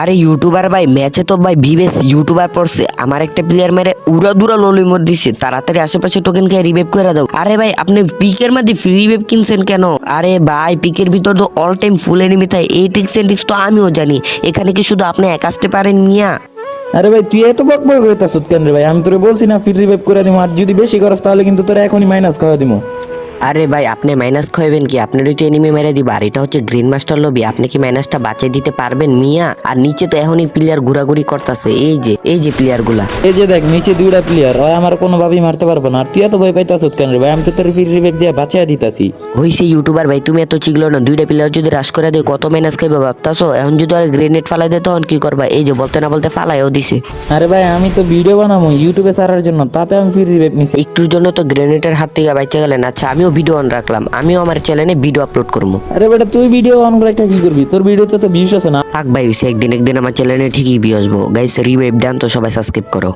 আরে ইউটিউবার ভাই ম্যাচে তো ভাই ভিভেস ইউটিউবার পড়ছে। আমার একটা প্লেয়ার মেরে উড়া দুরা ললি মোর দিছে। তাড়াতাড়ি আশেপাশে টোকেন খেয়ে রিভাইভ করে দাও। আরে ভাই, আপনি পিকের মধ্যে ফ্রি রিভাইভ কিনছেন কেন? আরে ভাই, পিকের ভিতর তো অল টাইম ফুল এনিমি থাকে। এই টিক্স এন্ড টিক্স তো আমিও জানি। এখানে কি শুধু আপনি এক আসতে পারেন মিয়া? আরে ভাই, তুই এত বক বক হইতাছ কেন রে ভাই? আমি তোরে বলছি না ফ্রি রিভাইভ করে দিমু। আর যদি বেশি করস, তাহলে কিন্তু তোরা এখনই মাইনাস করে দিমু। আরে ভাই আপনি মাইনাস খাইবেন কি? আপনারই তো এনিমি মেরে দিব। আর এটা হচ্ছে গ্রিন মাস্টার লবি আপনি কি মাইনাসটা বাঁচিয়ে দিতে পারবেন মিয়া? আর নিচে তো এখনই প্লেয়ার ঘোরাঘুরি করতেছে। এই যে এই যে প্লেয়ারগুলা। এই যে দেখ নিচে দুইটা প্লেয়ার ওই আমার কোনো কোনোভাবেই মারতে পারব না। আর তুই এত ভয় পাইতাছ কেন রে ভাই? আমি তো তোর ফ্রি রিভাইভ দিয়ে বাঁচিয়ে দিতাছি। হইছে ইউটিউবার ভাই তুমি এত চিগলো না? দুইটা প্লেয়ার যদি রাশ করে দেয় কত মাইনাস খাইবে ভাবতাছো? এখন যদি আর গ্রেনেড ফালাই দেয় তখন কি করবা? এই যে বলতে না বলতে ফালাইও দিছে। আরে ভাই আমি তো ভিডিও বানাবো ইউটিউবে ছাড়ার জন্য। তাতে আমি ফ্রি রিভাইভ নিছি। একটুর জন্য তো গ্রেনেডের হাত থেকে বাইচে গেলেন। আচ্ছা আমিও ভিডিও অন রাখলাম। আমিও আমার চ্যানেলে ভিডিও আপলোড করব। আরে বেটা তুই ভিডিও অন করে একটা কি করবি? তোর ভিডিওতে তো ভিউস আছে না? থাক ভাই একদিন একদিন আমার চ্যানেলে ঠিকই ভিউ আসব। গাইস রিভাইভ ডান তো সবাই সাবস্ক্রাইব করো।